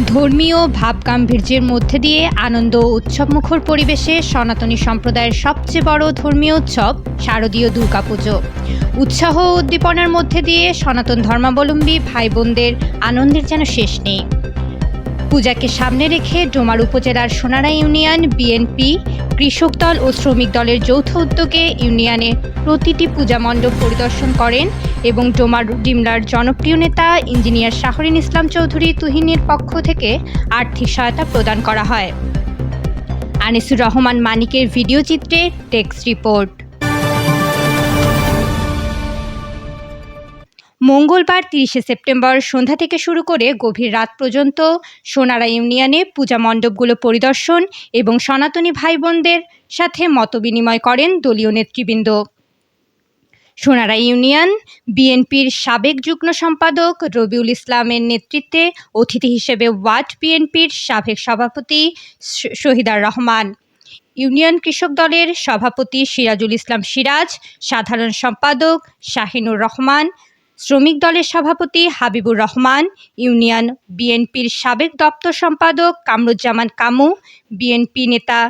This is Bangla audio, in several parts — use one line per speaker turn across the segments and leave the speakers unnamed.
ধর্মীয় ভাবগাম্ভীর্যের মধ্যে দিয়ে আনন্দ উৎসবমুখর পরিবেশে সনাতনী সম্প্রদায়ের সবচেয়ে বড় ধর্মীয় উৎসব শারদীয় দুর্গাপুজো। উৎসাহ উদ্দীপনার মধ্যে দিয়ে সনাতন ধর্মাবলম্বী ভাই বোনদের আনন্দের যেন শেষ নেই। পূজাকে সামনে রেখে ডোমার উপজেলার সোনারা ইউনিয়ন বিএনপি কৃষক দল ও শ্রমিক দলের যৌথ উদ্যোগে ইউনিয়নে প্রতিটি পূজা মণ্ডপ পরিদর্শন করেন এবং ডোমার ডিমলার জনপ্রিয় নেতা ইঞ্জিনিয়ার শাহরিন ইসলাম চৌধুরী তুহিনের পক্ষ থেকে আর্থিক সহায়তা প্রদান করা হয়। আনিসুর রহমান মানিকের ভিডিও চিত্রে টেক্সট রিপোর্ট। মঙ্গলবার তিরিশে সেপ্টেম্বর সন্ধ্যা থেকে শুরু করে গভীর রাত পর্যন্ত সোনারা ইউনিয়নে পূজা মণ্ডপগুলো পরিদর্শন এবং সনাতনী ভাই বোনদের সাথে মতবিনিময় করেন দলীয় নেতৃবৃন্দ। সোনারা ইউনিয়ন বিএনপির সাবেক যুগ্ম সম্পাদক রবিউল ইসলামের নেতৃত্বে অতিথি হিসেবে ওয়ার্ড বিএনপির সাবেক সভাপতি শহীদার রহমান, ইউনিয়ন কৃষক দলের সভাপতি সিরাজুল ইসলাম সিরাজ, সাধারণ সম্পাদক শাহিনুর রহমান শ্রমিক দলের সভাপতি হাবিবুর রহমান, ইউনিয়ন বিএনপির সাবেক দপ্তর সম্পাদক কামরুজ্জামান কামু, বিএনপি নেতা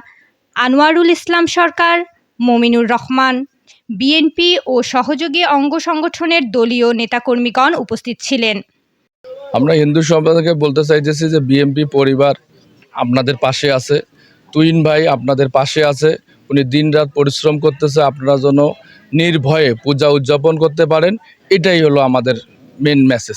আনোয়ারুল ইসলাম সরকার, মমিনুর রহমান, বিএনপি ও সহযোগী অঙ্গ সংগঠনের দলীয় নেতাকর্মীগণ উপস্থিত ছিলেন।
আমরা হিন্দু সম্প্রদায়কে বলতে চাইতেছি যে বিএমপি পরিবার আপনাদের পাশে আছে। তুইন ভাই আপনাদের পাশে আছে। উনি দিনরাত পরিশ্রম করতেছে, আপনারা যেন নির্ভয়ে পূজা উদযাপন করতে পারেন, এটাই হলো আমাদের মেন মেসেজ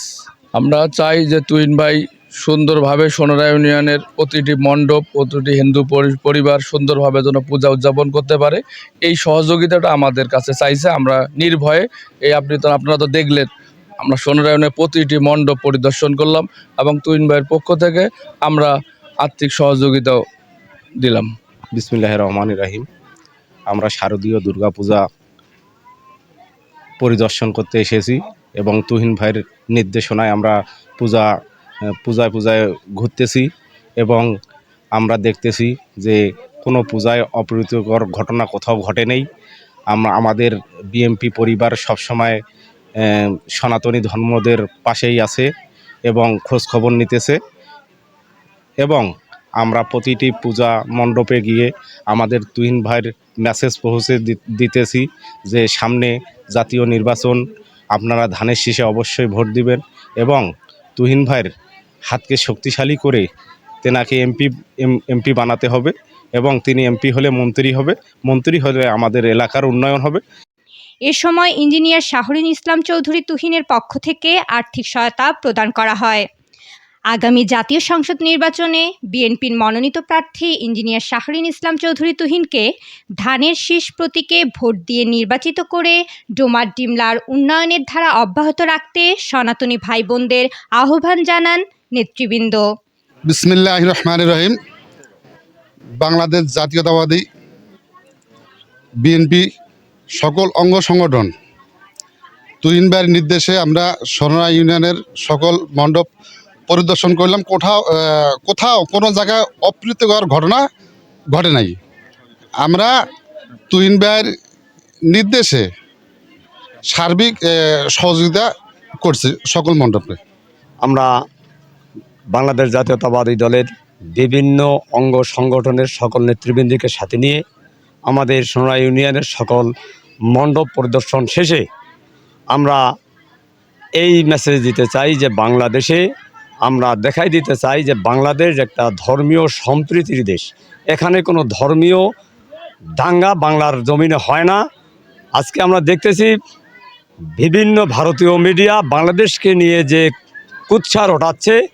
আমরা চাই যে তুইন ভাই সুন্দরভাবে সোনারা ইউনিয়নের প্রতিটি মণ্ডপ, প্রতিটি হিন্দু পরি- পরিবার সুন্দরভাবে যেন পূজা উদযাপন করতে পারে। এই সহযোগিতাটা আমাদের কাছে চাইছে, আমরা নির্ভয়ে, এই আপনি তো, আপনারা তো দেখলেন, আমরা সোনারায়ণের প্রতিটি মণ্ডপ পরিদর্শন করলাম এবং তুইন ভাইয়ের পক্ষ থেকে আমরা আর্থিক সহযোগিতাও দিলাম।
বিসমিল্লাহ রহমান রাহিম। আমরা শারদীয় দুর্গাপূজা পরিদর্শন করতে এসেছি এবং তুহিন ভাইয়ের নির্দেশনায় আমরা পূজা পূজায় পূজায় ঘুরতেছি এবং আমরা দেখতেছি যে কোনো পূজায় অপ্রীতিকর ঘটনা কোথাও ঘটে নেই। আমরা, আমাদের বিএমপি পরিবার সবসময় সনাতনী ধর্মদের পাশেই আছে এবং খোঁজ খবর নিতেছে এবং আমরা প্রতিটি পূজা মণ্ডপে গিয়ে আমাদের তুহিন ভাইয়ের মেসেজ পৌঁছে দিতেছি যে সামনে জাতীয় নির্বাচন, আপনারা ধানের শীষে অবশ্যই ভোট দিবেন এবং তুহিন ভাইয়ের হাতকে শক্তিশালী করে তেনাকে এমপি এমপি বানাতে হবে এবং তিনি এমপি হলে মন্ত্রী হবে। মন্ত্রী হলে আমাদের এলাকার উন্নয়ন হবে।
এ সময় ইঞ্জিনিয়ার শাহরিন ইসলাম চৌধুরী তুহিনের পক্ষ থেকে আর্থিক সহায়তা প্রদান করা হয়। আগামী জাতীয় সংসদ নির্বাচনে বিএনপির মনোনীত প্রার্থী ইঞ্জিনিয়ার শাহরিন ইসলাম চৌধুরী তুহিনকে ধানের শীষ প্রতীকে ভোট দিয়ে নির্বাচিত করে ডোমার ডিমলার উন্নয়নের ধারা অব্যাহত রাখতে সনাতনী ভাই বোনদের আহ্বান জানান নেতৃবৃন্দ।
বিসমিল্লাহ রহমান রহিম। বাংলাদেশ জাতীয়তাবাদী বিএনপি সকল অঙ্গ সংগঠন, তুহিন ভাইয়ের নির্দেশে আমরা সোনারা ইউনিয়নের সকল মণ্ডপ পরিদর্শন করলাম, কোথাও কোথাও কোনো জায়গায় অপ্রীতিকর ঘটনা ঘটে নাই। আমরা তুহিন ভাইয়ের নির্দেশে সার্বিক সহযোগিতা করছি সকল মণ্ডপে।
আমরা বাংলাদেশ জাতীয়তাবাদী দলের বিভিন্ন অঙ্গ সংগঠনের সকল নেতৃবৃন্দকে সাথে নিয়ে আমাদের সোনারা ইউনিয়নের সকল মণ্ডপ পরিদর্শন শেষে আমরা এই মেসেজ দিতে চাই যে বাংলাদেশে আমরা দেখাই দিতে চাই যে বাংলাদেশ একটা ধর্মীয় সম্প্রীতির দেশ। এখানে কোনো ধর্মীয় দাঙ্গা বাংলার জমিনে হয় না। আজকে আমরা দেখতেছি বিভিন্ন ভারতীয় মিডিয়া বাংলাদেশকে নিয়ে যে কুৎসার ওঠাচ্ছে।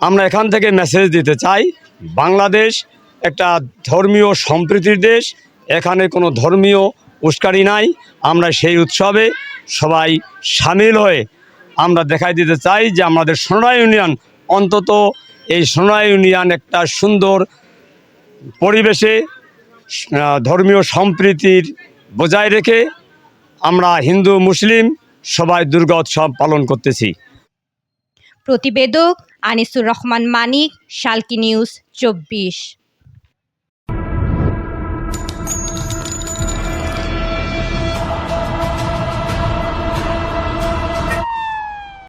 আমরা এখান থেকে মেসেজ দিতে চাই, বাংলাদেশ একটা ধর্মীয় সম্প্রীতির দেশ। এখানে কোনো ধর্মীয় উস্কানি নাই। আমরা সেই উৎসবে সবাই সামিল হয়ে আমরা দেখাই দিতে চাই যে আমাদের সোনা ইউনিয়ন অন্তত এই সোনা ইউনিয়ন একটা সুন্দর পরিবেশে ধর্মীয় সম্প্রীতির বজায় রেখে আমরা হিন্দু, মুসলিম সবাই দুর্গা উৎসব পালন করতেছি।
প্রতিবেদক আনিসুর রহমান মানিক, শালকি নিউজ চব্বিশ।